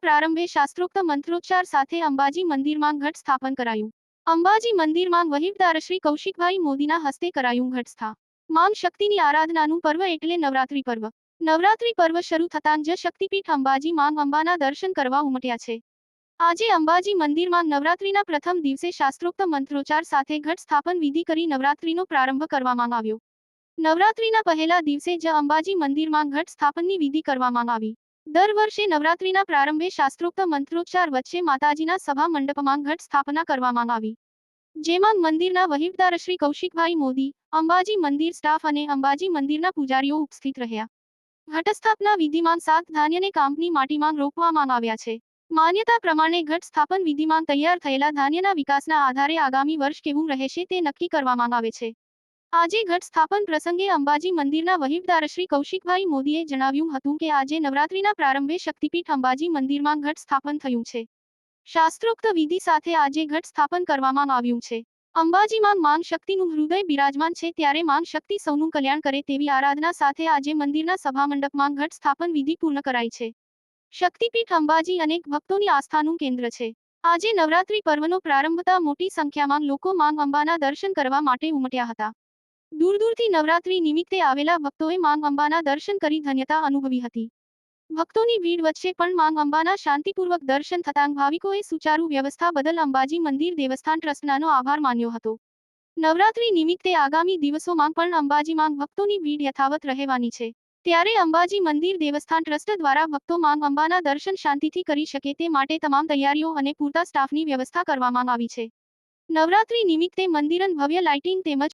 પ્રારંભે શાસ્ત્રોક્ત મંત્રોચ્ચાર સાથે અંબાજી મંદિરમાં ઘટ સ્થાપન કરાયું. અંબાજી મંદિરમાં વહીવદાર શ્રી કૌશિકભાઈ મોદીના હસ્તે કરાયું ઘટ સ્થા શક્તિની આરાધનાનું પર્વ એટલે નવરાત્રી પર્વ. નવરાત્રી પર્વ શરૂ થતાં જ શક્તિપીઠ અંબાજી માંગ અંબાના દર્શન કરવા ઉમટ્યા છે. આજે અંબાજી મંદિરમાં નવરાત્રીના પ્રથમ દિવસે શાસ્ત્રોક્ત મંત્રોચ્ચાર સાથે ઘટ સ્થાપન વિધિ કરી નવરાત્રીનો પ્રારંભ કરવામાં આવ્યો. નવરાત્રીના પહેલા દિવસે જ અંબાજી મંદિરમાં ઘટ સ્થાપનની વિધિ કરવામાં આવી. દર વર્ષે નવરાત્રીના પ્રારંભે શાસ્ત્રોક્ત મંત્રોચ્ચાર વચ્ચે માતાજીના સભા મંડપમાં ઘટ સ્થાપના કરવામાં આવી. જેમાં મંદિરના વહીવદાર શ્રી કૌશિકભાઈ મોદી, અંબાજી મંદિર સ્ટાફ અને અંબાજી મંદિરના પૂજારીઓ ઉપસ્થિત રહ્યા. ઘટસ્થાપના વિધિમાં સાત ધાન્યને કાંપની માટીમાં રોપવામાં આવ્યા છે. માન્યતા પ્રમાણે ઘટ સ્થાપન વિધિમાં તૈયાર થયેલા ધાન્યના વિકાસના આધારે આગામી વર્ષ કેવું રહેશે તે નક્કી કરવામાં આવે છે. આજે ઘટ સ્થાપન પ્રસંગે અંબાજી મંદિરના વહીવટદાર શ્રી કૌશિકભાઈ મોદીએ જણાવ્યું હતું કે આજે નવરાત્રીના પ્રારંભે શક્તિપીઠ અંબાજી મંદિરમાં ઘટ સ્થાપન થયું છે. શાસ્ત્રોક્ત વિધિ સાથે આજે ઘટ સ્થાપન કરવામાં આવ્યું છે. અંબાજીમાં માંગ શક્તિનું હૃદય બિરાજમાન છે ત્યારે માંગ શક્તિ સૌનું કલ્યાણ કરે તેવી આરાધના સાથે આજે મંદિરના સભામંડપમાં ઘટ સ્થાપન વિધિ પૂર્ણ કરાઈ છે. શક્તિપીઠ અંબાજી અનેક ભક્તોની આસ્થાનું કેન્દ્ર છે. આજે નવરાત્રી પર્વનો પ્રારંભ થતા મોટી સંખ્યામાં લોકો માંગ અંબાના દર્શન કરવા માટે ઉમટ્યા હતા. દૂર દૂરથી નવરાત્રી નિમિત્તે આવેલા ભક્તોએ માંગ અંબાના દર્શન કરી ધન્યતા અનુભવી હતી. ભક્તોની ભીડ વચ્ચે પણ માંગ અંબાના શાંતિપૂર્વક દર્શન થતાં ભાવિકોએ સુચારુ વ્યવસ્થા બદલ અંબાજી મંદિર દેવસ્થાન ટ્રસ્ટનાનો આભાર માન્યો હતો. નવરાત્રી નિમિત્તે આગામી દિવસોમાં પણ અંબાજીમાં ભક્તોની ભીડ યથાવત રહેવાની છે. ત્યારે અંબાજી મંદિર દેવસ્થાન ટ્રસ્ટ દ્વારા ભક્તો માંગ અંબાના દર્શન શાંતિથી કરી શકે તે માટે તમામ તૈયારીઓ અને પૂરતા સ્ટાફની વ્યવસ્થા કરવામાં આવી છે. નવરાત્રી નિમિત્તે મંદિરન ભવ્ય લાઇટિંગ તેમજ